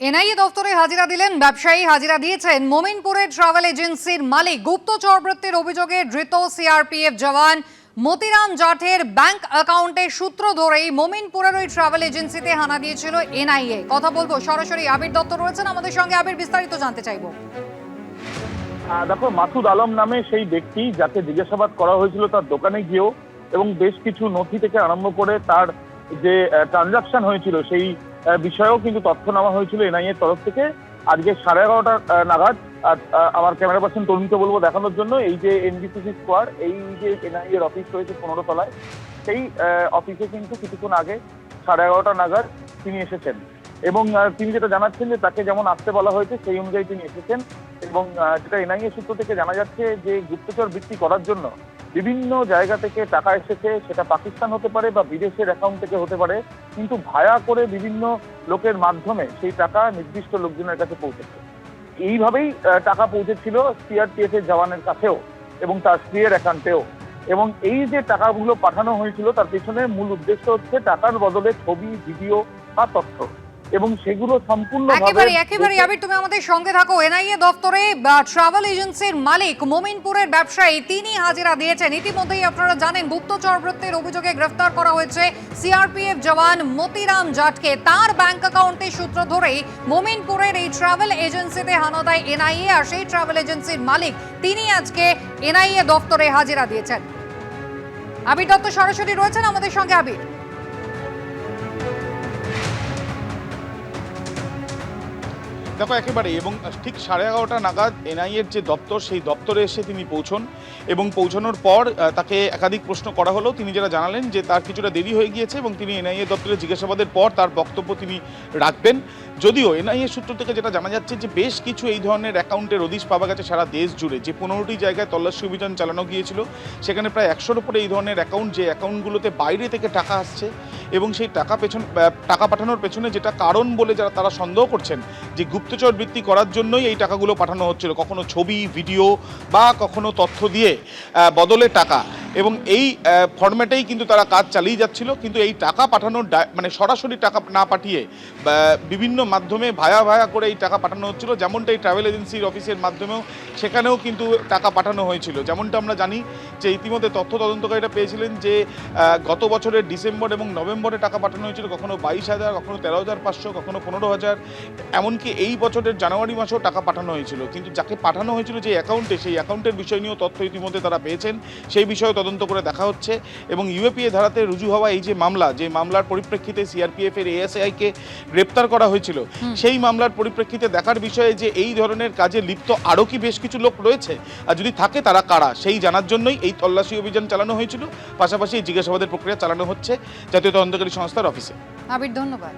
NIA দফতরে হাজিরা দিলেন ব্যবসায়ী। হাজিরা দিয়েছেন মোমিনপুরের ট্রাভেল এজেন্সির মালিক। গুপ্তচর বৃত্তির অভিযোগে ধৃত সিআরপিএফ জওয়ান মতিরাম জাঠের ব্যাংক অ্যাকাউন্টের সূত্র ধরেই মোমিনপুরের ওই ট্রাভেল এজেন্সিতে হানা দিয়েছিল এনআইএ। কথা বলব, সরাসরি আবির দত্ত রয়েছেন আমাদের সঙ্গে। আবির, বিস্তারিত জানতে চাইব। দেখো, মাসুদ আলম নামে সেই ব্যক্তি যাকে জিজ্ঞাসাবাদ করা হয়েছিল তার দোকানে গিয়েও এবং বেশ কিছু নথি থেকে আরম্ভ করে তার যে ট্রানজাকশন হয়েছিল সেই বিষয়েও কিন্তু তথ্য নেওয়া হয়েছিল এনআইএ তরফ থেকে। আজকে সাড়ে এগারোটা নাগাদ আমার ক্যামেরা পার্সন তরুণকে বলব দেখানোর জন্য, এই যে এনবিসিসি স্কোয়ার, এই যে এনআইএর অফিস রয়েছে পনেরো তলায়, সেই অফিসে কিন্তু কিছুক্ষণ আগে সাড়ে এগারোটা নাগাদ তিনি এসেছেন। এবং তিনি যেটা জানাচ্ছেন যে তাকে যেমন আসতে বলা হয়েছে, সেই অনুযায়ী তিনি এসেছেন। এবং যেটা এনআইএ সূত্র থেকে জানা যাচ্ছে যে গুপ্তচর বৃত্তি করার জন্য বিভিন্ন জায়গা থেকে টাকা এসেছে, সেটা পাকিস্তান হতে পারে বা বিদেশের অ্যাকাউন্ট থেকে হতে পারে, কিন্তু ভায়া করে বিভিন্ন লোকের মাধ্যমে সেই টাকা নির্দিষ্ট লোকজনের কাছে পৌঁছেছে। এইভাবেই টাকা পৌঁছেছিল সিআরপিএফ এর জওয়ানের কাছেও এবং তার স্ত্রীর অ্যাকাউন্টেও এবং এই যে টাকাগুলো পাঠানো হয়েছিল, তার পেছনে মূল উদ্দেশ্য হচ্ছে টাকার বদলে ছবি, ভিডিও বা তথ্য। এবং সেগুলো সম্পূর্ণ একেবারে একেবারে আবির তুমি আমাদের সঙ্গে থাকো। এনআইএ দফতরে ট্রাভেল এজেন্সির মালিক মোমিনপুরের ব্যবসায়ী তিনি হাজিরা দিয়েছেন। ইতিমধ্যেই আপনারা জানেন গুপ্তচর বৃত্তির অভিযোগে গ্রেফতার করা হয়েছে সিআরপিএফ জওয়ান মতিরাম জাটকে। তার ব্যাংক অ্যাকাউন্টের সূত্র ধরেই মোমিনপুরের এই ট্রাভেল এজেন্সিতে হানা দেয় এনআইএ আর সেই ট্রাভেল এজেন্সির মালিক তিনি আজকে এনআইএ দপ্তরে হাজিরা দিয়েছেন। আবির দত্ত সরাসরি রয়েছেন আমাদের সঙ্গে আবির। দেখো একেবারে এবং ঠিক সাড়ে এগারোটা নাগাদ এনআইএর যে দপ্তর, সেই দপ্তরে এসে তিনি পৌঁছন এবং পৌঁছানোর পর তাকে একাধিক প্রশ্ন করা হলো। তিনি যারা জানালেন যে তার কিছুটা দেরি হয়ে গিয়েছে এবং তিনি এনআইএ দপ্তরে জিজ্ঞাসাবাদের পর তার বক্তব্য তিনি রাখবেন। যদিও এনআইএ সূত্র থেকে যেটা জানা যাচ্ছে যে বেশ কিছু এই ধরনের অ্যাকাউন্টের হদিশ পাওয়া গেছে সারা দেশ জুড়ে। যে পনেরোটি জায়গায় তল্লাশি অভিযান চালানো গিয়েছিল, সেখানে প্রায় একশোর উপরে এই ধরনের অ্যাকাউন্ট, যে অ্যাকাউন্টগুলোতে বাইরে থেকে টাকা আসছে এবং সেই টাকা পেছন টাকা পাঠানোর পেছনে যেটা কারণ বলে যারা, তারা সন্দেহ করছেন যে গুপ্তচর বৃত্তি করার জন্যই এই টাকাগুলো পাঠানো হচ্ছিল। কখনো ছবি, ভিডিও বা কখনো তথ্য দিয়ে বদলে টাকা। এবং এই ফরম্যাটেই কিন্তু তারা কাজ চালিয়ে যাচ্ছিল, কিন্তু এই টাকা পাঠানোর মানে সরাসরি টাকা না পাঠিয়ে বিভিন্ন মাধ্যমে ভায়া ভায়া করে এই টাকা পাঠানো হচ্ছিল, যেমনটা এই ট্রাভেল এজেন্সির অফিসের মাধ্যমেও, সেখানেও কিন্তু টাকা পাঠানো হয়েছিল। যেমনটা আমরা জানি যে ইতিমধ্যে তথ্য তদন্তকারীরা পেয়েছিলেন যে গত বছরের ডিসেম্বর এবং নভেম্বরে টাকা পাঠানো হয়েছিল, কখনো বাইশ হাজার, কখনো তেরো হাজার পাঁচশো, কখনো পনেরো হাজার, এমনকি এই বছরের জানুয়ারি মাসেও টাকা পাঠানো হয়েছিল। কিন্তু যাকে পাঠানো হয়েছিল যে অ্যাকাউন্টে সেই অ্যাকাউন্টের বিষয় নিয়েও তথ্য ইতিমধ্যে তারা পেয়েছেন, সেই বিষয়ে তদন্ত করে দেখা হচ্ছে এবং ইউএপিএ ধারাতে রুজু হওয়া এই যে মামলা যে মামলার পরিপ্রেক্ষিতে সিআরপিএফ এর এএসআইকে গ্রেপ্তার করা হয়েছিল সেই মামলার পরিপ্রেক্ষিতে দেখার বিষয়ে যে এই ধরনের কাজে লিপ্ত আরও কি বেশ কিছু লোক রয়েছে? আর যদি থাকে তারা কারা? সেই জানার জন্যই এই তল্লাশি অভিযান চালানো হয়েছিল। পাশাপাশি এই জিজ্ঞাসাবাদের প্রক্রিয়া চালানো হচ্ছে জাতীয় তদন্তকারী সংস্থার অফিসে। আবির ধন্যবাদ।